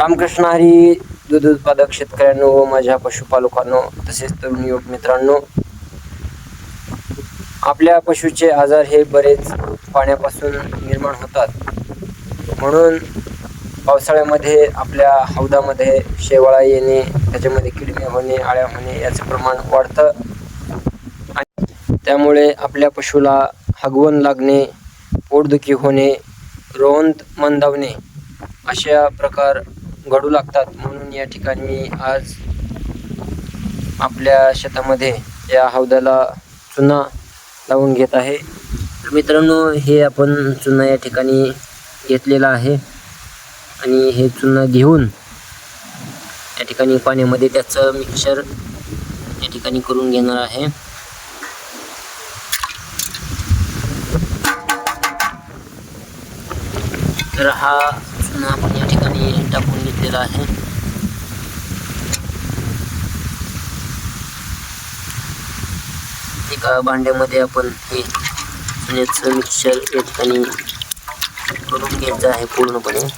रामकृष्ण हरी दूध उत्पादक शेतकऱ्यांनो व माझ्या पशुपालकांनो तसेच तरुण युवक मित्रांनो आपल्या पशुचे आजार हे बरेच पाण्यापासून निर्माण होतात. म्हणून पावसाळ्यामध्ये आपल्या हौदामध्ये शेवाळा येणे त्याच्यामध्ये किडमे होणे आळ्या होणे याचं प्रमाण वाढतं. आणि त्यामुळे आपल्या पशुला हगवण लागणे पोटदुखी होणे रोंद मंदावणे अशा प्रकार घडू लागतात. म्हणून या ठिकाणी मी आज आपल्या शेतामध्ये या हौदाला चुना लावून घेत आहे. तर मित्रांनो हे आपण चुना या ठिकाणी घेतलेला आहे. आणि हे चुना घेऊन या ठिकाणी पाण्यामध्ये त्याचं मिक्सर या ठिकाणी करून घेणार आहे. तर हा चुना आपण टाकून घेतलेलं आहे. एका भांड्यामध्ये आपण हे चुन्याचं मिक्सर या ठिकाणी करून घ्यायचं आहे पूर्णपणे.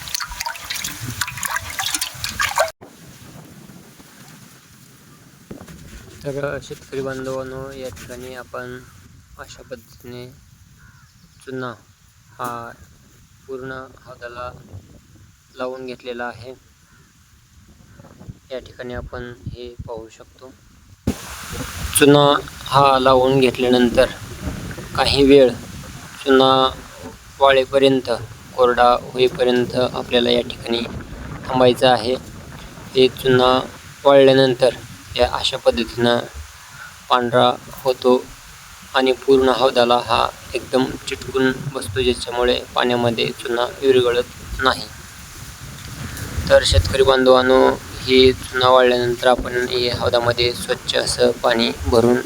तर शेतकरी बांधवांनो या ठिकाणी आपण अशा पद्धतीने चुना हा पूर्ण हाताला लावून घेतलेला आहे. या ठिकाणी आपण हे पाहू शकतो. चुना हा लावून घेतल्यानंतर काही वेळ चुना वाळेपर्यंत कोरडा होईपर्यंत आपल्याला या ठिकाणी थांबायचं आहे. हे चुना वाळल्यानंतर या अशा पद्धतीनं पांढरा होतो आणि पूर्ण हौदाला हा एकदम चिटकून बसतो ज्याच्यामुळे पाण्यामध्ये चुना विरघळत नाही. तर शेतकरी बांधवांनो हे चुना वाळल्यानंतर आपण हे हौदामध्ये स्वच्छ असं पाणी भरून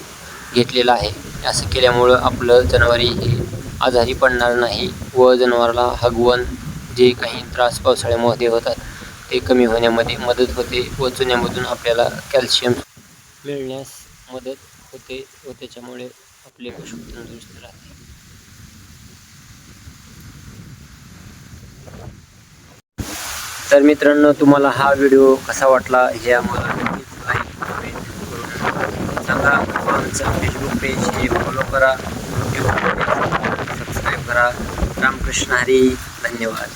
घेतलेलं आहे. असं केल्यामुळं आपलं जनावरे हे आजारी पडणार नाही व जनावराला हगवण जे काही त्रास पावसाळ्यामध्ये होतात ते कमी होण्यामध्ये मदत होते व चुन्यामधून आपल्याला कॅल्शियम मिळण्यास मदत होते व त्याच्यामुळे आपले पशु तंदुरुस्त राहते. तर मित्रांनो तुम्हाला हा व्हिडिओ कसा वाटला हे आम्हाला नक्कीच लाईक कमेंट सांगा. व आमचं फेसबुक पेज हे फॉलो करा. यूट्यूब सबस्क्राईब करा. रामकृष्ण हरी धन्यवाद.